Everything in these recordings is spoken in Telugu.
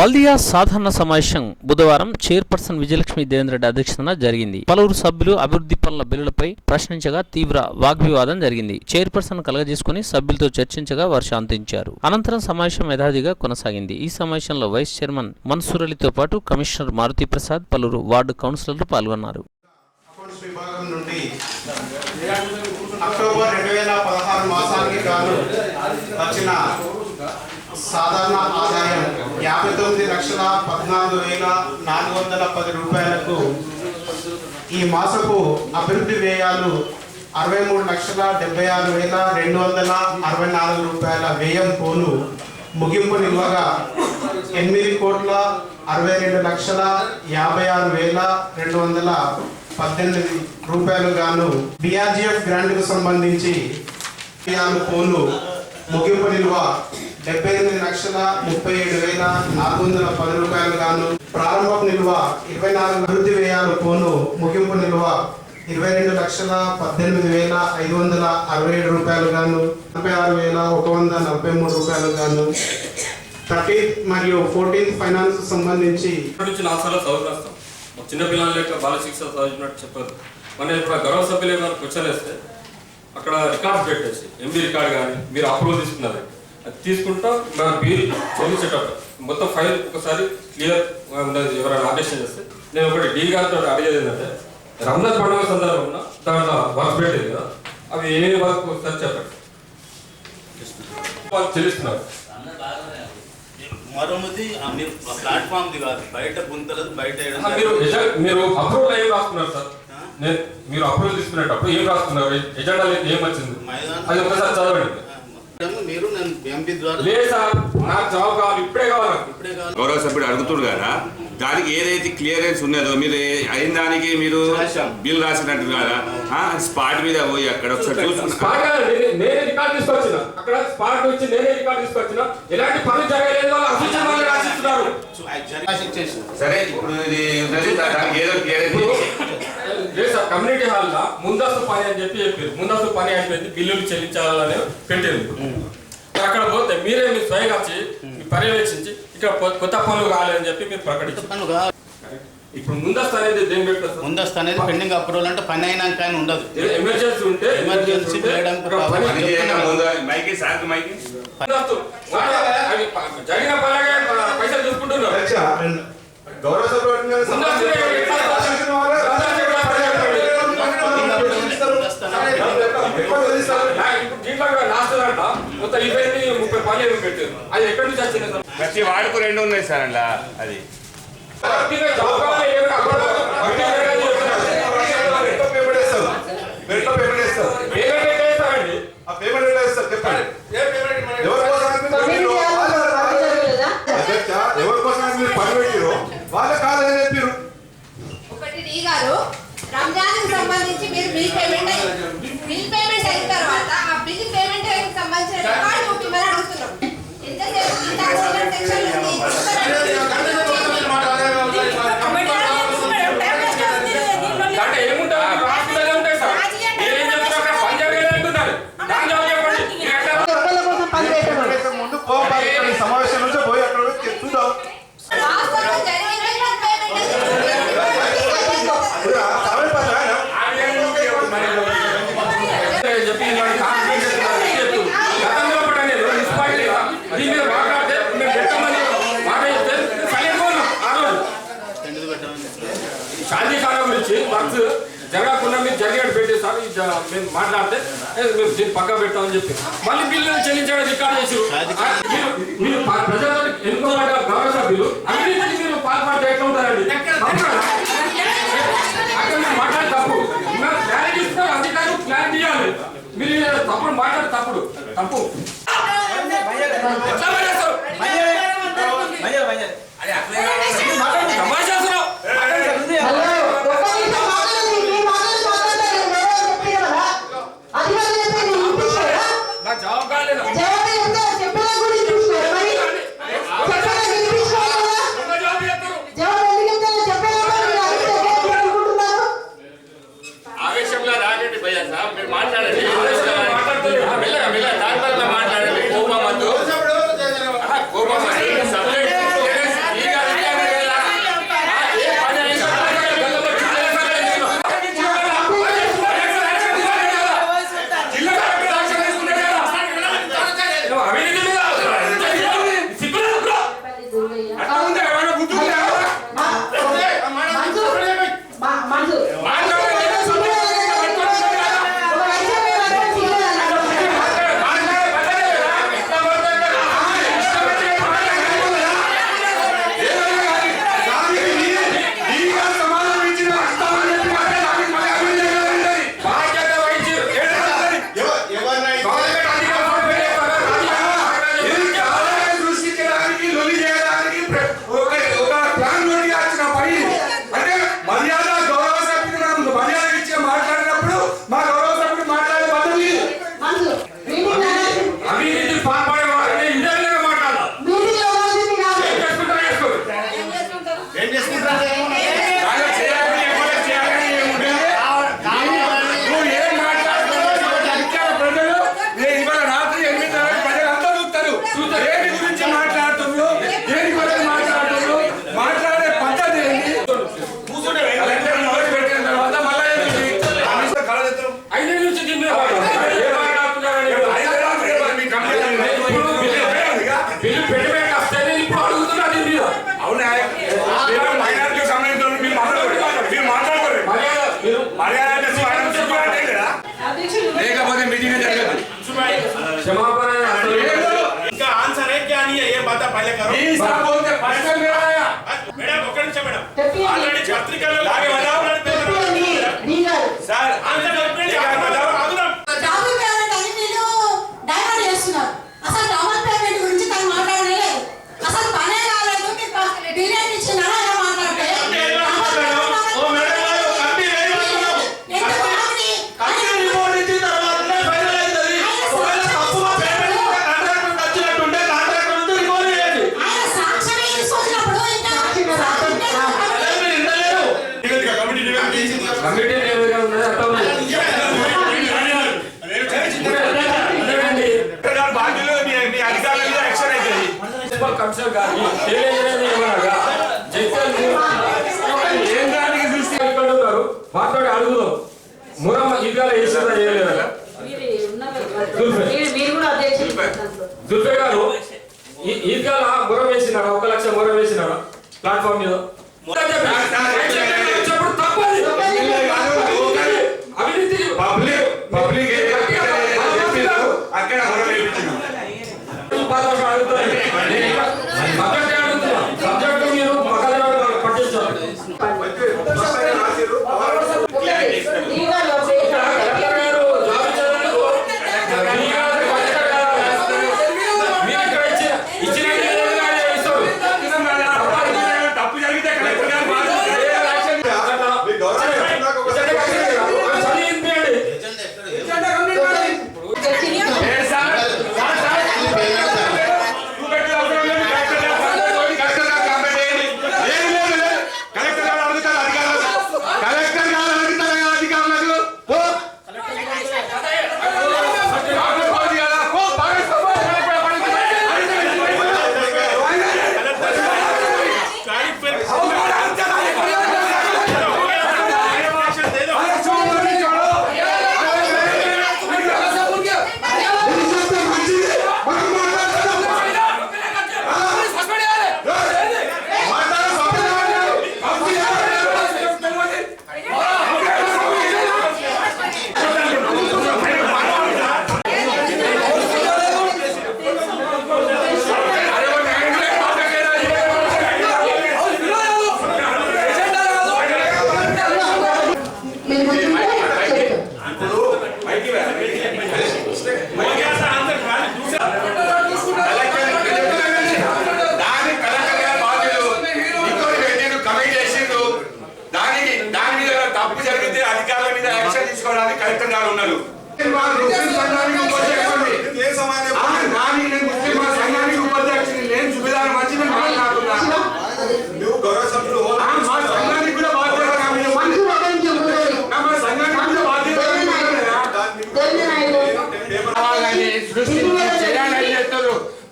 బల్దియా సాధారణ సమావేశం బుధవారం చైర్పర్సన్ విజయలక్ష్మి దేవేంద్రరెడ్డి అధ్యక్షతన జరిగింది. పలువురు సభ్యులు అభివృద్ధి పనుల బిల్లులపై ప్రశ్నించగా తీవ్ర వాగ్వివాదం జరిగింది. చైర్పర్సన్ కలగజేసుకుని సభ్యులతో చర్చించగా వారు శాంతించారు. అనంతరం సమావేశం యథావిధిగా కొనసాగింది. ఈ సమావేశంలో వైస్ చైర్మన్ మన్సూర్ అలీతో పాటు కమిషనర్ మారుతి ప్రసాద్ పలువురు వార్డు కౌన్సిలర్లు పాల్గొన్నారు. అక్టోబర్ రెండు వేల పదహారు మాసానికి గాను వచ్చిన సాధారణ ఆదాయం యాభై తొమ్మిది లక్షల పద్నాలుగు వేల నాలుగు వందల పది రూపాయలకు ఈ మాసపు అభివృద్ధి వ్యయాలు అరవై మూడు లక్షల డెబ్బై ఆరు వేల రెండు వందల అరవై నాలుగు రూపాయల వ్యయం పోను. ముగింపు నిల్వగా ఎనిమిది కోట్ల అరవై రెండు లక్షల యాభై ఆరు వేల రెండు వందల పద్దెనిమిది రూపాయలు గాను డిఆర్జిఎఫ్ గ్రాంట్కు సంబంధించి పోను. ముగింపు నిల్వ డెబ్బై ఎనిమిది లక్షల ముప్పై ఏడు వేల నాలుగు వందల పది రూపాయలు గాను ప్రారంభ నిల్వ ఇరవై నాలుగు అభివృద్ధి వ్యయాలు పోను ముగింపు నిల్వ ఇరవై రెండు లక్షల పద్దెనిమిది వేల ఐదు వందల అరవై ఏడు రూపాయలు గాను నలభై ఆరు వేల ఒక వంద నలభై మూడు రూపాయలు గాను థర్టీన్త్ మరియు ఫోర్టీన్త్ ఫైనాన్స్ సంబంధించి ఇప్పటి నుంచి నాలుగు చదువుకొస్తాం ఒక చిన్న బాల శిక్ష చదివినట్టు చెప్పదు మన ఇప్పుడు గౌరవ సభ్యులు ఏమైనా క్వశ్చన్ వేస్తే అక్కడ రికార్డ్స్ పెట్టేసి ఎంబీ రికార్డ్ కానీ మీరు అప్రూవల్ తీసుకున్నారు. తీసుకుంటా మన బిల్ చెల్లించేటప్పుడు మొత్తం ఫైల్ ఒకసారి క్లియర్ ఉన్నది ఎవరైనా ఆదేశం చేస్తే. నేను ఒకటి డీ గారితో అడిగేది ఏంటంటే రంజాన్ పండుగ సందర్భంలో దాంట్లో వర్క్ పెట్టేది కదా అవి ఏ వర్క్ ఒకసారి చెప్పండి. వాళ్ళు చెల్లిస్తున్నారు. మరొకటి ఆ మీరు ప్లాట్ఫామ్ది కాదు బయట గుంతలది బయట వేయడం ఆ, మీరు అప్రూవల్ ఏం రాసుకున్నారు సార్? నేను మీరు అప్రూవల్ తీసుకునేటప్పుడు ఏం రాసుకున్నారు? ఎజెండా ఏం వచ్చింది? అది ఒకసారి చదవండి. మీరు నేను ఎంపీ ద్వారా లేదు సార్ నాకు జాబ్ కావాలి ఇప్పుడే కావాలి. గౌరవ సభ్యుడు అడుగుతుడు కదా దానికి ఏదైతే క్లియరెన్స్ ఉన్నదో మీరు అయిన దానికి మీరు. బిల్ రాసినట్టు కదా? ఆ, స్పాట్ మీద పోయి అక్కడ ఒకసారి చూసుకున్నా. స్పాట్ కాదు, నేనే- నేనే రికార్డ్ తీసుకొచ్చిన. అక్కడ స్పాట్ వచ్చి నేనే రికార్డ్ తీసుకొచ్చిన. ఎలాంటి పనులు జరగలేదు వాళ్ళు అసలు వాళ్ళు రాసిస్తున్నారు. ఇచ్చేసి సరే ఇప్పుడు ఇది ఉన్నది దానికి ఏదో క్లియరెన్స్ లేదు సార్ కమ్యూనిటీ హాల్లో ముందస్తు పని అని చెప్పి చెప్పారు. ముందస్తు పని అయిపోయింది. బిల్లులు చెల్లించాలని పెట్టారు మరి అక్కడ పోతే మీరే మీరు స్వయంగా వచ్చి మీ పర్యవేక్షించి ఇక్కడ కొత్త పనులు కావాలని చెప్పి మీరు ప్రకటించారు. ఇప్పుడు ముందస్తు అనేది దేని సార్? ముందస్తు అనేది పెండింగ్ అప్రూవల్ అంటే పని అయినాక కానీ ఉండదు. ఎమర్జెన్సీ ఉంటే ఎమర్జెన్సీ మైకి సార్ మైకి. జరిగిన పనులకే ప- పైసలు చూసుకుంటున్నారు. గౌరవ సభ్యులు దీంట్లో కూడా లాస్ట్ దాంట్లో మొత్తం ఇరవై ముప్పై పని పెట్టారు అది. ఎక్కడి నుంచి వచ్చింది సార్ ప్రతి వాడుకు రెండు ఉన్నాయి సార్ అలా అది వడ్డీలో జాబ్ కావాలి, ఏమి కావాలి? వడ్డీ లేదని చెప్తున్నారు. పేమెంట్ ఎట్లా చేస్తారండి? ఎవరి కోసం మీరు పని పెట్టిరో వాళ్ళ కాదని చెప్పారు ఒకటి డి గారు రంజాన్ సంబంధించి మీరు బిల్ పేమెంట్ అయ్యి- బిల్ పేమెంట్ అయిన తర్వాత ఆ బిల్ పేమెంట్ అయిన సంబంధించిన రికార్డు చూపిమని అడుగుతున్నాం ఎంతసేపు ఇంత అక్షరం సెక్షన్ ఉంది అంటే ఏముంటుంది? రాష్ట్రాలే ఉంటాయి సార్. మీరేం చెప్తున్నారు? అక్కడ పని జరగలేదు అంటున్నారు. దాని జవాబు చెప్పండి. మీరు ఎట్లా- ముందు పోవాలి ఇక్కడ ఈ సమావేశం నుంచి పోయి అక్కడ పోయి చూద్దాం వాస్తవంలో జరిగిన బిల్ పేమెంట్ నేను చెప్పి ఇవాళ కాన్ఫరెన్స్ చేస్తున్నారు. ఏం చెప్తూ? గతంలో కూడా నేను మున్సిపాలిటీగా దీని మీద మాట్లాడితే మేము పెట్టమని మాట చెప్తే సైలెంట్ ఉన్నాం ఆ రోజు. పెండింగ్ పెట్టామని షాదీ ఖానా గురించి వర్క్స్ జరగకుండా మీరు జరిగేట్టు పెట్టి సార్ ఇది జ- మేము మాట్లాడితే దీన్ని పక్క పెట్టామని చెప్పి. మళ్ళీ బిల్లు చెల్లించడం రికార్డ్ చేసి మీరు ప- ప్రజలతో ఎన్నుకోబడ్డ గౌరవ సభ్యులు? అవినీతికి మీరు పాల్పడితే ఎట్లా ఉంటారండి? అక్కడ మీరు మాట్లాడే తప్పు. మీరు క్లారిటీ ఇస్తున్నారు అధికారులు క్లారిటీ ఇవ్వాలి. మీరు ఇది తప్పుడు మాట్లాడే తప్పుడు. తప్పు. సార్ పోతే పైసలు మీరు ఆయా మేడం ఒక్క నిమిషం మేడం ఆల్రెడీ పత్రికల్లో లాగే వదాం సార్ మూడమ్మ ఇవాళ వేసిందా చేయలేదా దుర్పే గారు ఈద్గా మురం వేసినారా? ఒక లక్ష మురం వేసినారా? ప్లాట్ఫామ్ మీద?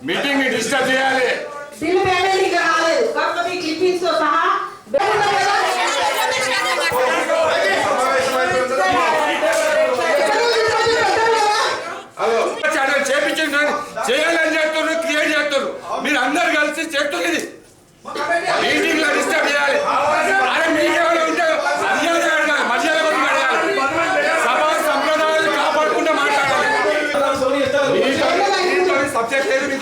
మీటింగ్ డిస్టర్బ్ చేయాలి బిల్లు పేమెంట్ చేయాలని చేస్తున్నారు క్రియేట్ చేస్తున్నారు మీరు అందరు కలిసి చేస్తున్నది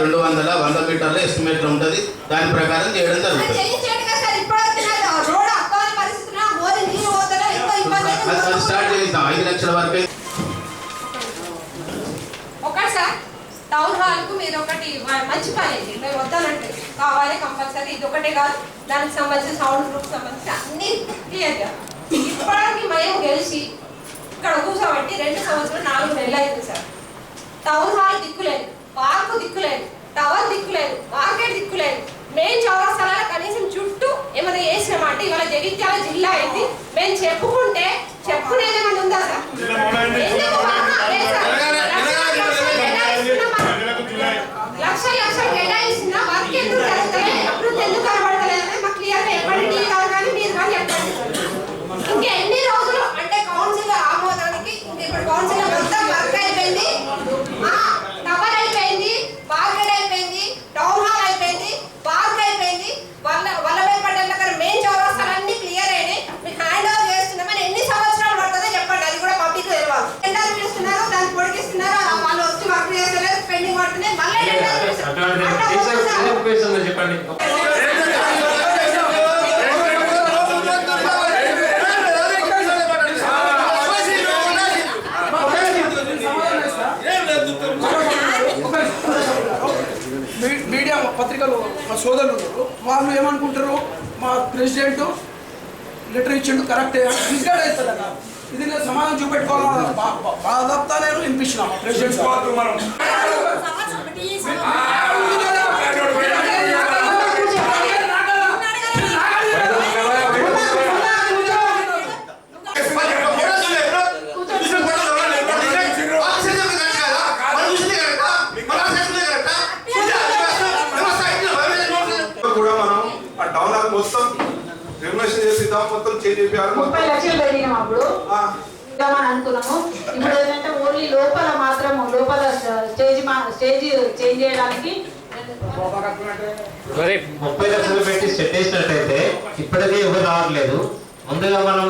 రెండు వందల వంద మీటర్ల ఎస్టిమేట్ ఉంటుంది. దాని ప్రకారం చేయడం జరుగుతుంది. అది స్టార్ట్ చేద్దాం ఐదు లక్షల వరకు ఒకటి సార్ టౌన్ హాల్కు మీరు ఒకటి మంచి పని ఇది. మేము వద్దానంటే కావాలి కంపల్సరీ. ఇది ఒకటే కాదు. దానికి సంబంధించి సౌండ్ ప్రూఫ్ సంబంధించి అన్ని క్లియర్గా. ఇప్పటికి మేము గెలిచి ఇక్కడ కూర్చోబట్టి రెండు సంవత్సరాలు నాలుగు నెలలు అయింది సార్. టౌన్ హాల్ దిక్కులేదు. పార్కు దిక్కులేదు టవర్ దిక్కులేదు మార్కెట్ దిక్కులేదు. మెయిన్ చౌరస్తాల కనీసం చుట్టూ ఏమైనా వేసినామంటే ఇవాళ జగిత్యాల జిల్లా అయింది మేము చెప్పుకుంటే చెప్పుకునేది ఏమైనా ఉందా సార్? లక్షలు లక్షలు వర్క్ ఎందుకు అభివృద్ధి ఎందుకు కనబడతలేదు? మాకు క్లియర్గా కాదు కానీ మీరు కానీ చెప్పండి. ఇంకా ఎన్ని రోజులు? అంటే కౌన్సిల్ ఆమోదానికి ఇంకా ఇప్పుడు కౌన్సిల్ మొత్తం వర్క్ అయిపోయింది ఆ, టవర్ అయిపోయింది మార్కెట్ అయిపోయింది టౌన్ హాల్ అయిపోయింది పార్క్ అయిపోయింది వల్ల వల్లభాయ్ పటేల్ దగ్గర మెయిన్ చౌరస్తాలన్నీ క్లియర్ అయినాయి మీకు హ్యాండ్ ఓవర్ చేస్తున్నామని ఎన్ని సంవత్సరాలు పడుతుందో చెప్పండి అది కూడా పబ్లిక్ తెలియాలి టెండర్ పిలుస్తున్నారు దాన్ని పొడిగిస్తున్నారు ఆ వాళ్ళు వచ్చి వర్క్ చేస్తలేదు పెండింగ్ పడుతున్నాయి మళ్ళీ టెండర్ పిలుస్తున్నారు. అట్లా పోతుంది సార్. చెప్పండి మీ- పత్రికలు మా సోదరులు ఉన్నారు. వాళ్ళు ఏమనుకుంటారు మా ప్రెసిడెంట్ లెటర్ ఇచ్చిండు కరెక్టే మిస్గైడ్ అన్న ఇది నేను సమాధానం చూపెట్టుకోవాలని బాధప్తా నేను వినిపించిన ప్రెసిడెంట్ మనం కూడా మనం ఆ టౌన్ హాల్ మొత్తం రెగ్యులేషన్ చేసిద్దాం మొత్తం చేంజ్ చేయాలి ముప్పై లక్షలు పెరిగినాం అప్పుడు ఇద్దామని అనుకున్నాము. ఇప్పుడు ఏంటంటే ఓన్లీ లోపల మాత్రం లోపల స్టేజ్ స్టేజ్ చేంజ్ చేయడానికి ముప్పై లక్షలు పెట్టి సెట్ వేసినట్టయితే ఇప్పటికే ఎవరు రావట్లేదు. ముందుగా మనం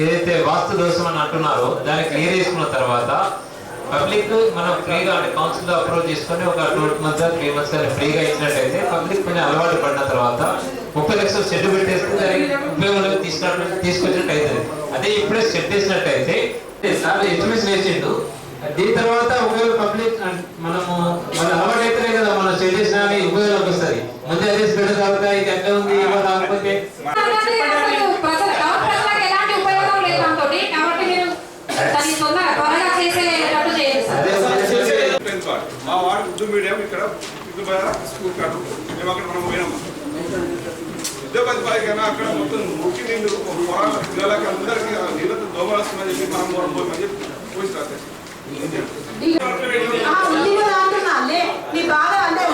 ఏదైతే వాస్తు దోషం అని అంటున్నారో దాన్ని క్లియర్ చేసుకున్న తర్వాత పబ్లిక్ మనం ఫ్రీగా అంటే కౌన్సిల్ అప్రోచ్ చేసుకొని ఒక టూ మంత్స్ త్రీ మంత్స్ ఫ్రీగా ఇచ్చినట్టయితే పబ్లిక్ కొంచెం అలవాటు పడిన తర్వాత ముప్పై లక్షలు షెడ్ పెట్టేస్తే దానికి తీసుకున్నట్టు తీసుకొచ్చినట్టు అవుతుంది అదే ఇప్పుడే షెడ్ వేసినట్టయితే సార్ ఎస్టిమేషన్ వేసిండు దీని తర్వాత ఒకవేళ పబ్లిక్ మనము మన అలవాటు అయితేనే కదా మనం వేసినా కానీ ఉపయోగంలోకి వస్తుంది ముందే అదే స్ప్రెడ్ తాగుతా ఇది ఎక్కడ ఉంది ఇవ్వ తాగకపోతే మా వాడు ఉర్దూ మీడియం ఇక్కడ స్కూల్ కాదు మేము అక్కడ మనం పోయినాం విద్యాపతి పైకైనా అక్కడ మొత్తం ముక్కి నీళ్ళు పొరాల పిల్లలకి అందరికీ ఆ నీళ్ళతో దోమలు చెప్పి మనం మూలం చెప్పి పోయి స్టార్ట్ చేసాం నీ బాధ అంటే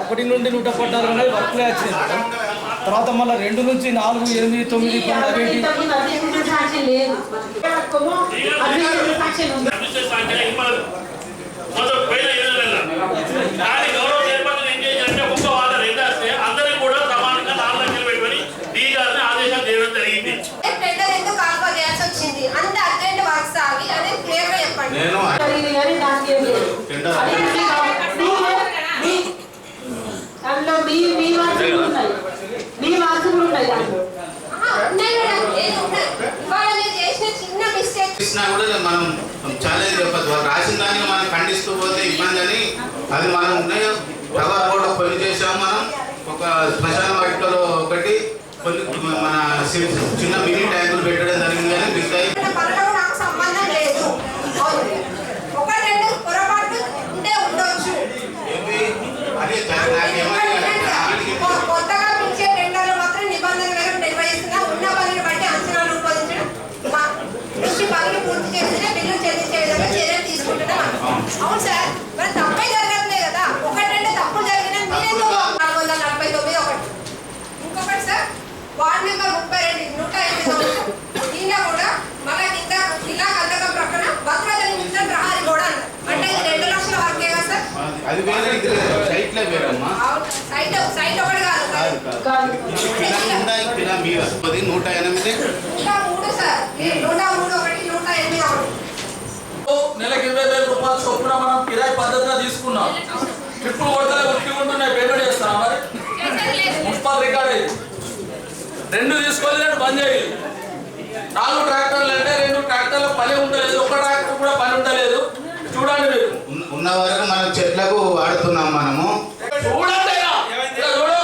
ఒకటి నుండి నూట పద్నాలుగు అనేది వచ్చింది తర్వాత మళ్ళీ రెండు నుంచి నాలుగు ఎనిమిది తొమ్మిది పన్నెండు నేను సమానంగా మీ మీ కూడా ఉన్నాయి మీ కూడా ఉన్నాయి దాంట్లో. మనం ఛాలెంజ్ చెప్పదు రాసిన దానికి మనం ఖండిస్తూ పోతే ఇబ్బంది అని అది మనం ఉన్నాయో. టవర్ కూడా పని చేసాం మనం. ఒక శ్మశాన వాటికలో ఒకటి కొన్ని మన చిన్న మినీ ట్యాంకులు పెట్టడం జరిగింది కానీ మిగతాయి పనులకు నాకు సంబంధం లేదు అవును. ఒకటి రెండు పొరపాటు ఉంటే ఉండొచ్చు ఏమి అదే నాకేమని కొ- కొత్తగా పిలిచే టెండర్లు మాత్రం నిబంధనల మేరకు నిర్వహిస్తున్నా ఉన్న పనిని బట్టి అంచనాలు రూపొందించడం మా దృష్టి పనులు పూర్తి చేస్తేనే బిల్లు చెల్లించే విధంగా చర్యలు తీసుకుంటున్నాం అవును సార్. మరి తప్పే జరగట్లేదు కదా. ఒకటి రెండు తప్పులు జరిగినా మీరెందుకు నాలుగు వందల నలభై తొమ్మిది ఒకటి. ఇంకొకటి సార్ వార్డ్ నెంబర్ ముప్పై రెండు నూట ఎనిమిది దీనిలో కూడా మళ్ళీ కింద జిల్లా కందకం ప్రక్కన భద్రత నిమిత్తం ప్రహారీ కూడా. అంటే ఇది రెండు లక్షల వరకే కదా సార్? అది వేరే వేరే సైట్లే వేరమ్మా. సైట్ సైట్ ఒకటి కాదు నూట ఎనిమిది. నూట మూడు సార్. నూట మూడు ఒకటి నూట ఎనిమిది ఒకటి. నెలకి ఇరవై వేల రూపాయలు చొప్పున మనం కిరాయి పద్ధతిగా తీసుకున్నాం. ట్రిప్పులు కొడతలే ఉట్టి ఉంటున్నాయి పేమెంట్ చేస్తాం మరి? మున్సిపల్ రికార్డ్ రెండు తీసుకోవాలి రెండు బంద్ చేయాలి నాలుగు ట్రాక్టర్లు అంటే రెండు ట్రాక్టర్ల పని ఉండలేదు. ఒక ట్రాక్టర్ కూడా పని ఉండలేదు. చూడండి మీరు. ఉన్న వరకు మనం చెట్లకు వాడుతున్నాం మనము. చూడండి ఇలా. ఇలా చూడు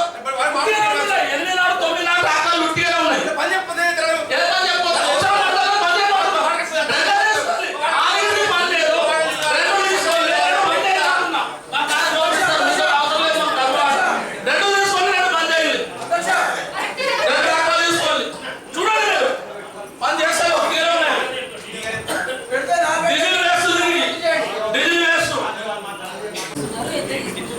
ఉట్టిగానే ఉన్నాయి. ఎనిమిది నాడు తొమ్మిది నాడు ట్రాక్టర్లు ఉట్టిగానే ఉన్నాయి ఏ పని చెప్పొద్దు? అవసరం పడతారా? పని చెప్పొద్దు. రెండు తీసుకోవాలి. ఆగింది పని లేదు. రెండు తీసుకోవాలి. రెండు బంద్ చేయాలి అంటున్నా. నాకు దాని నోటీస్ ఇస్తారు. మీతో అవసరం లేదు మాకు డబ్బులు అంటున్నా. రెండు తీసుకోవాలి, రెండు బంద్ చేయాలి. రెండు ట్రాక్టర్లు తీసుకోవాలి. చూడండి మీరు. పని చేస్తారు ఉట్టిగానే ఉన్నాయి. డీజిల్ వేస్ట్ దీనికి. Diesel waste.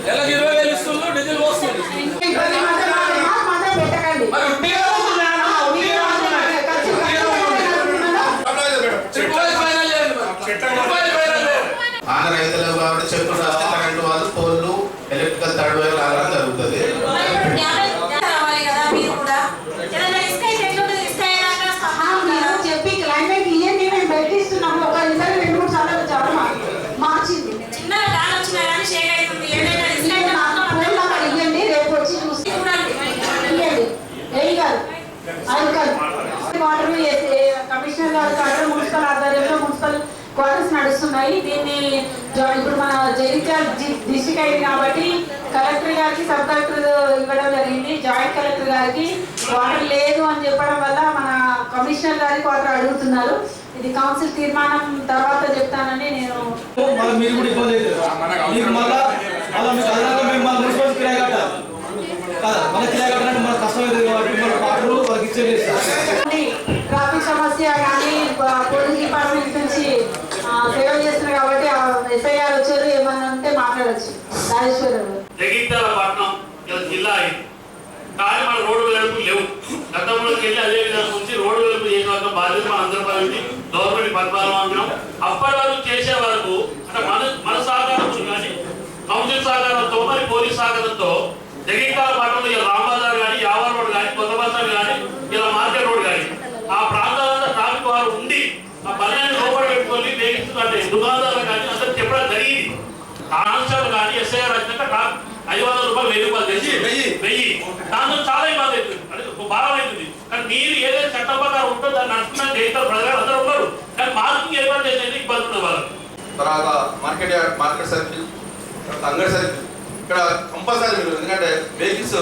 నెలకు ఇరవై వేలు ఇస్తున్నారు డీజిల్ వస్తుంది ఇబ్బంది మాత్రం మాత్రం మాకు మాత్రం పెట్టకండి మరి ఉట్టిగా ఉంటున్నాయి అన్న, ఉట్టిగా ఉంటున్నాయి. ఖర్చు ఉట్టిగా ఉంటున్నాయి. ట్రిపుల్ ఐదు ఫైనల్ చేయండి మరి. ట్రిపుల్ ఐదు ఫైనల్ చేయండి. ఆన రైతులు కాబట్టి చెప్పులు రాస్తే కరెంటు వాళ్ళు పోల్లు ఎలక్ట్రికల్ థర్డ్ వైర్ రావడం జరుగుతుంది రావాలి కదా మీరు కూడా ఏదైనా రిస్క్ అయితే ఎట్లుంటుంది రిస్క్ అయినాక మీరు చెప్పి క్లైమేట్ ఇవన్నీ మేము పెట్టిస్తున్నాము ఒక ఇద్దరు రెండు మూడు సార్లు చాలా మార్చింది చిన్న గాలి వచ్చినా కానీ షేక్ అవుతుంది ఏదైనా రిస్క్ అయితే మాత్రం అక్కడ ఇవ్వండి రేపు వచ్చి చూసి చూడండి ఇవ్వండి ఏం కాదు అది కాదు వాటర్ కమిషనర్ గారు కాదు మున్సిపల్ ఆధ్వర్యంలో మున్సిపల్ క్వార్టర్స్ నడుస్తున్నాయి దీన్ని ఇప్పుడు మన జగిత్యాల డిస్టిక్ అయింది కాబట్టి కలెక్టర్ గారికి సబ్ కలెక్టర్ ఇవ్వడం జరిగింది. జాయింట్ కలెక్టర్ గారికి వాటర్ లేదు అని చెప్పడం వల్ల మన కమిషనర్ గారికి వాటర్ అడుగుతున్నారు. ఇది కౌన్సిల్ తీర్మానం తర్వాత చెప్తానని నేను ట్రాఫిక్ సమస్య కానీ పోలీస్ డిపార్ట్మెంట్ నుంచి ఆ, సేవ చేస్తున్నారు కాబట్టి ఎస్ఐఆర్ వచ్చారు ఏమన్నా ఉంటే మాట్లాడచ్చు. రాజేశ్వరరావు జగిత్యాల పట్టణం జిల్లా కానీ మన రోడ్డు వెలుపు లేవు. గతంలోకి వెళ్ళి అదే విధంగా ఉంచి రోడ్డు వెలుపు చేయడం బాధ్యత మన అందరి పని గవర్నమెంట్ పరిపాలన అప్పటి వరకు చేసే వరకు అంటే మన మన సహకారంతో కానీ కౌన్సిల్ సహకారంతో మరి పోలీస్ సహకారంతో జగిత్యాల పట్టణంలో ఇలా రాంబజార్ కానీ యావర్ రోడ్ కానీ కొత్త బస్టాండ్ కానీ ఇలా మార్కెట్ రోడ్ కానీ ఆ ప్రాంతాలంతా ట్రాఫిక్ వారు ఉండి ఆ పనులను లోపల వేగిస్తుంటే దుకాణాలు కానీ అందరూ చెప్పడం జరిగింది కానిస్టేబుల్ కానీ ఎస్ఐ గారు వచ్చినాక ఐదు వందల రూపాయలు వెయ్యి రూపాయలు తెచ్చి వెయ్యి వెయ్యి. దాంతో చాలా ఇబ్బంది అవుతుంది. అంటే భారం అవుతుంది. కానీ మీరు ఏదైతే చట్టం ప్రకారం ఉంటుందో దాన్ని నడుచుకున్న చేస్తారు ప్రజలు అందరూ ఉన్నారు. కానీ మార్కింగ్ ఏర్పాటు చేసేది ఇబ్బంది ఉంటుంది వాళ్ళకి తర్వాత మార్కెట్ మార్కెట్ సర్కిల్ తర్వాత అంగడి సర్కిల్. ఇక్కడ కంపల్సరీ మీరు ఎందుకంటే వెహికల్స్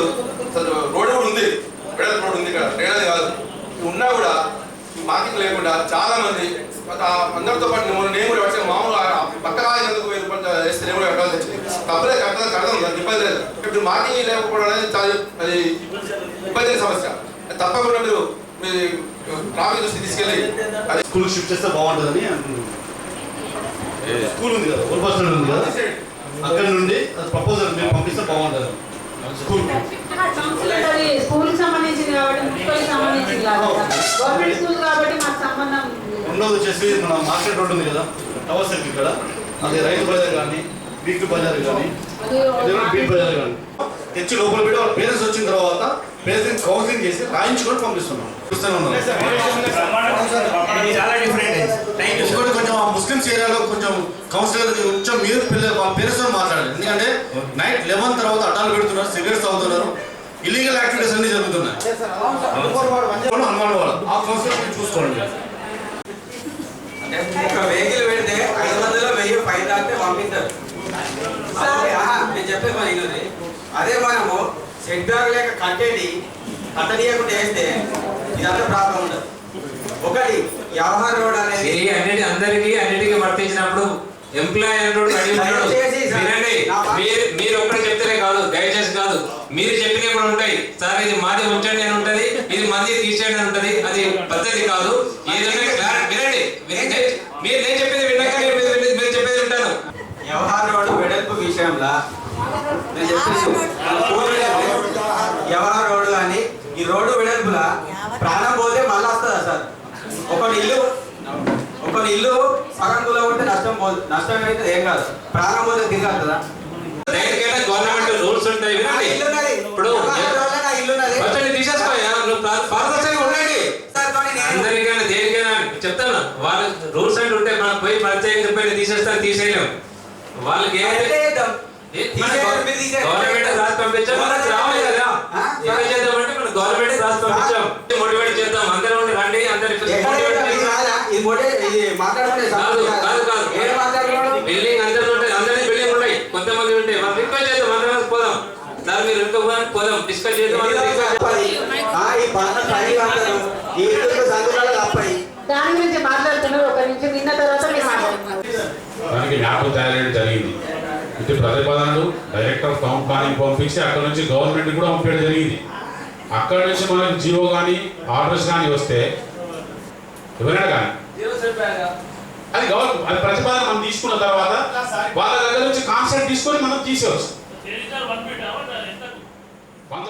అసలు రోడ్ కూడా ఉంది. రోడ్ ఉంది ఇక్కడ. ట్రైన్ కాదు. ఉన్నా కూడా ఈ మార్కింగ్ లేకుండా చాలా మంది ఆ అందరితో పాటు నేను నేను కూడా వచ్చాను మామూలు ఆ పక్క రాయినందుకు వెయ్యి రూపాయలు వేస్తే నేను కూడా కట్టాల్సి వచ్చింది తప్పలే కట్టడం కడదాం దానికి ఇబ్బంది లేదు. ఇప్పుడు మార్కింగ్ లేకపోవడం అనేది చాలా అది ఇబ్బంది సమస్య. తప్పకుండా మీరు మీ ట్రాఫిక్ దృష్టి తీసుకెళ్ళి అది స్కూల్ షిఫ్ట్ చేస్తే బాగుంటుందని స్కూల్ ఉంది కదా స్టాండ్ ఉంది కదా? అక్కడ నుండి ప్రపోజల్ మీరు పంపిస్తే బాగుంటుంది. స్కూల్. అది స్కూల్కి సంబంధించింది కాబట్టి మున్సిపల్కి సంబంధించింది కాదు గవర్నమెంట్ స్కూల్ కాబట్టి మాకు సంబంధం. రెండోది వచ్చేసి మన మార్కెట్ రోడ్ ఉంది కదా టవర్ సర్కిల్ ఇక్కడ. అది రైతు బజార్ కానీ వీక్ బజార్ కానీ బీట్ బజార్ కానీ. తెచ్చి లోపల పెట్టి వాళ్ళ పేరెంట్స్ వచ్చిన తర్వాత పేరెంట్స్ కౌన్సిలింగ్ చేసి రాయించుకొని పంపిస్తున్నాం. చూస్తూనే ఉన్నాం. కొంచెం ఆ ముస్లిమ్స్ ఏరియాలో కొంచెం కౌన్సిలర్ కొంచెం మీరు పిల్లలు వాళ్ళ పేరెంట్స్తో మాట్లాడాలి. ఎందుకంటే నైట్ లెవెన్ తర్వాత అడ్డాలు పెడుతున్నారు సిగరెట్స్ తాగుతున్నారు ఇల్లీగల్ యాక్టివిటీస్ అన్ని జరుగుతున్నాయి. హనుమాన్ వాడ ఆ కౌన్సిలర్ చూసుకోండి. ఒక వెహికల్ పెడితే ఐదు వందలు వెయ్యి ఫైన్ దాటితే పంపిస్తారు. నేను చెప్పేది మరి ఇన్నది అదే మనము బ్యాగ్ లేక కట్టేది కట్టనీయకుండా వేస్తే ఇదంతా ప్రాబ్లం ఉండదు. ఒకటి వ్యవహార రోడ్ అనేది ఇది అన్నిటి అందరికీ అన్నిటికీ వర్తించినప్పుడు ఎంప్లాయ్ సార్, వినండి మీరు మీరు ఒక్కడే చెప్తేనే కాదు దయచేసి కాదు. మీరు చెప్పినవి కూడా ఉంటాయి. సార్ ఇది మాది ఉంచండి అని ఉంటది ఇది మంది తీసేయండి అని ఉంటది అది పద్ధతి కాదు. ఏదైనా క్లారిటీ వినండి వినండి. మీరు నేను చెప్పేది విన్నాక నేను మీరు- మీరు చెప్పేది వింటాను వ్యవహార రోడ్డు వెడల్పు విషయంలో ఫోన్ లేదు. వ్యవహార రోడ్డు కానీ ఈ రోడ్డు వెడల్పుల ప్రాణం పోతే మళ్ళీ వస్తుందా సార్? ఒకటి ఇల్లు ఒకటి ఇల్లు సగం కుల ఉంటే నష్టం పోదు. నష్టం అయితే ఏం కాదు. ప్రాణం పోతే తిరిగి వస్తుందా గవర్నమెంట్ రూల్స్ ఉంటాయి. ఇప్పుడు అందరికైనా దేనికైనా చెప్తాను. వాళ్ళ రూల్స్ అంటే ఉంటే మనం పోయి ప్రత్యేక రూపాయలు తీసేస్తాం తీసేయలేం వాళ్ళకి ఏదైతే గవర్నమెంట్ రాసి పంపించాం. మనకు రావాలి కదా? ఏం చేద్దామంటే మన గవర్నమెంట్ రాసి పంపించాం. మోటివేట్ చేద్దాం. అందరూ ఉండి రండి అందరి బిల్డింగ్ అందరూ ఉంటాయి బిల్డింగ్ కొంతమంది ఉంటాయి మనం రిక్వెస్ట్ చేద్దాం. అందరం పోదాం. మీరు ఇంకో పోదాం. డిస్కస్ చేద్దాం. దాని గురించి మాట్లాడుతున్నారు. ఒక నిమిషం విన్న తర్వాత జరిగింది. ఇటు ప్రతిపాదనలు డైరెక్టర్ టౌన్ ప్లానింగ్ పంపించి అక్కడ నుంచి గవర్నమెంట్ కూడా పంపించడం జరిగింది. అక్కడ నుంచి మనకి జియో కానీ ఆర్డర్స్ కానీ వస్తే ఎవరైనా కానీ అది గవర్నమెంట్ అది ప్రతిపాదన మనం తీసుకున్న తర్వాత వాళ్ళ దగ్గర నుంచి కాన్సెప్ట్ తీసుకొని మనం తీసేవచ్చు వంద